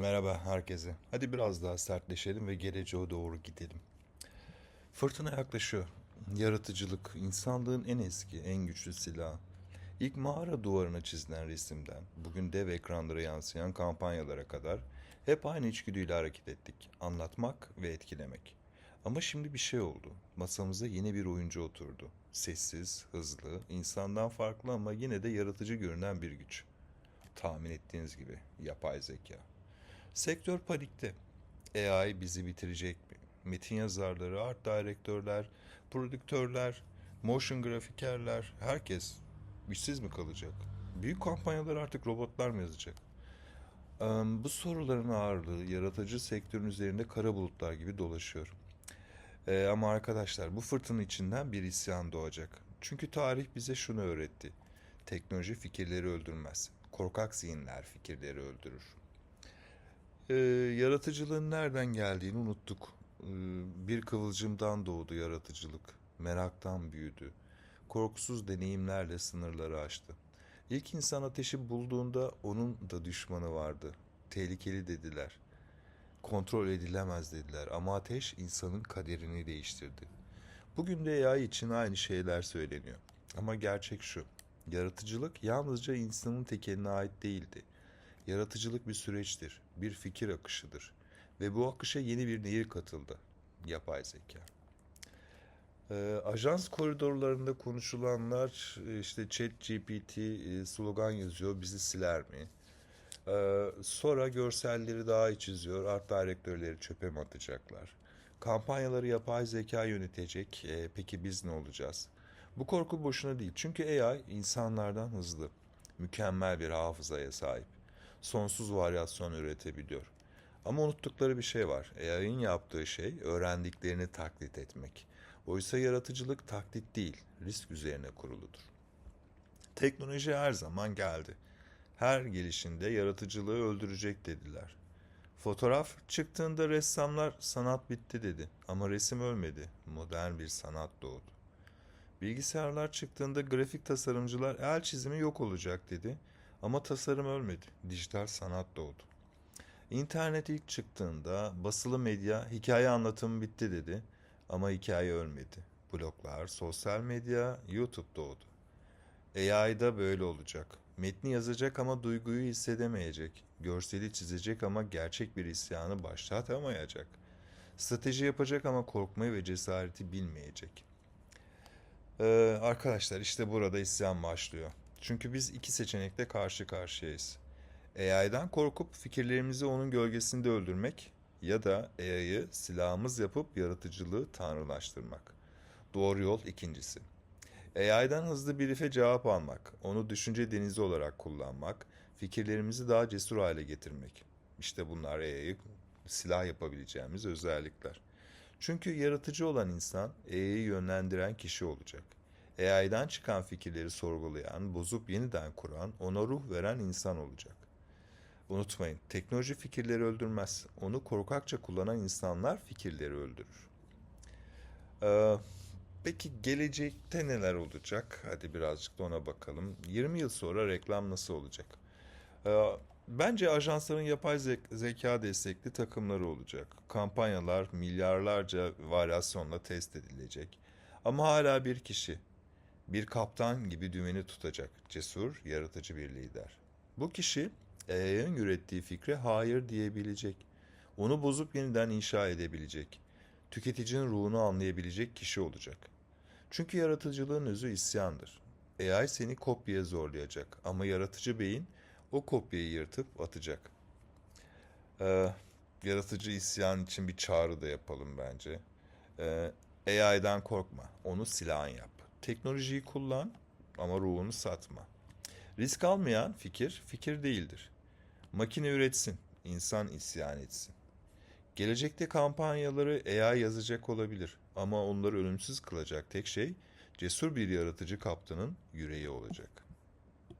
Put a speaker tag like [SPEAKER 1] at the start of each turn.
[SPEAKER 1] Merhaba herkese. Hadi biraz daha sertleşelim ve geleceğe doğru gidelim. Fırtına yaklaşıyor. Yaratıcılık, insanlığın en eski, en güçlü silahı. İlk mağara duvarına çizilen resimden, bugün dev ekranlara yansıyan kampanyalara kadar hep aynı içgüdüyle hareket ettik. Anlatmak ve etkilemek. Ama şimdi bir şey oldu. Masamıza yeni bir oyuncu oturdu. Sessiz, hızlı, insandan farklı ama yine de yaratıcı görünen bir güç. Tahmin ettiğiniz gibi yapay zeka. Sektör panikte. AI bizi bitirecek mi? Metin yazarları, art direktörler, prodüktörler, motion grafikerler, herkes işsiz mi kalacak? Büyük kampanyalar artık robotlar mı yazacak? Bu soruların ağırlığı yaratıcı sektörün üzerinde kara bulutlar gibi dolaşıyor. Eee, ama arkadaşlar bu fırtına içinden bir isyan doğacak. Çünkü tarih bize şunu öğretti. Teknoloji fikirleri öldürmez. Korkak zihinler fikirleri öldürür. Ee, yaratıcılığın nereden geldiğini unuttuk. Ee, bir kıvılcımdan doğdu yaratıcılık. Meraktan büyüdü. Korkusuz deneyimlerle sınırları aştı. İlk insan ateşi bulduğunda onun da düşmanı vardı. Tehlikeli dediler. Kontrol edilemez dediler ama ateş insanın kaderini değiştirdi. Bugün de AI için aynı şeyler söyleniyor. Ama gerçek şu. Yaratıcılık yalnızca insanın tekeline ait değildi. Yaratıcılık bir süreçtir, bir fikir akışıdır. Ve bu akışa yeni bir nehir katıldı. Yapay zeka. Ee, ajans koridorlarında konuşulanlar işte ChatGPT e, slogan yazıyor bizi siler mi? Ee, sonra görselleri daha iyi çiziyor, art direktörleri çöpe mi atacaklar? Kampanyaları yapay zeka yönetecek. Ee, peki biz ne olacağız? Bu korku boşuna değil. Çünkü AI insanlardan hızlı, mükemmel bir hafızaya sahip. Sonsuz varyasyon üretebiliyor. Ama unuttukları bir şey var. AI'ın yaptığı şey öğrendiklerini taklit etmek. Oysa yaratıcılık taklit değil, risk üzerine kuruludur. Teknoloji her zaman geldi. Her gelişinde yaratıcılığı öldürecek dediler. Fotoğraf çıktığında ressamlar sanat bitti dedi. Ama resim ölmedi. Modern bir sanat doğdu. Bilgisayarlar çıktığında grafik tasarımcılar el çizimi yok olacak dedi. Ama tasarım ölmedi. Dijital sanat doğdu. İnternet ilk çıktığında basılı medya hikaye anlatımı bitti dedi. Ama hikaye ölmedi. Bloglar, sosyal medya, YouTube doğdu. AI da böyle olacak. Metni yazacak ama duyguyu hissedemeyecek. Görseli çizecek ama gerçek bir isyanı başlatamayacak. Strateji yapacak ama korkmayı ve cesareti bilmeyecek. Ee, arkadaşlar işte burada isyan başlıyor. Çünkü biz iki seçenekle karşı karşıyayız. AI'dan korkup fikirlerimizi onun gölgesinde öldürmek ya da AI'yı silahımız yapıp yaratıcılığı tanrılaştırmak. Doğru yol ikincisi. AI'dan hızlı bir ife cevap almak, onu düşünce denizi olarak kullanmak, fikirlerimizi daha cesur hale getirmek. İşte bunlar AI'yı silah yapabileceğimiz özellikler. Çünkü yaratıcı olan insan AI'yi yönlendiren kişi olacak. AI'dan çıkan fikirleri sorgulayan, bozup yeniden kuran, ona ruh veren insan olacak. Unutmayın, teknoloji fikirleri öldürmez. Onu korkakça kullanan insanlar fikirleri öldürür. Ee, peki gelecekte neler olacak? Hadi birazcık da ona bakalım. 20 yıl sonra reklam nasıl olacak? Ee, bence ajansların yapay zek- zeka destekli takımları olacak. Kampanyalar milyarlarca varyasyonla test edilecek. Ama hala bir kişi, bir kaptan gibi dümeni tutacak. Cesur, yaratıcı bir lider. Bu kişi AI'ın ürettiği fikre hayır diyebilecek. Onu bozup yeniden inşa edebilecek. Tüketicinin ruhunu anlayabilecek kişi olacak. Çünkü yaratıcılığın özü isyandır. AI seni kopyaya zorlayacak ama yaratıcı beyin o kopyayı yırtıp atacak. Ee, yaratıcı isyan için bir çağrı da yapalım bence. Ee, AI'dan korkma, onu silahın yap. Teknolojiyi kullan ama ruhunu satma. Risk almayan fikir, fikir değildir. Makine üretsin, insan isyan etsin. Gelecekte kampanyaları AI yazacak olabilir ama onları ölümsüz kılacak tek şey cesur bir yaratıcı kaptanın yüreği olacak.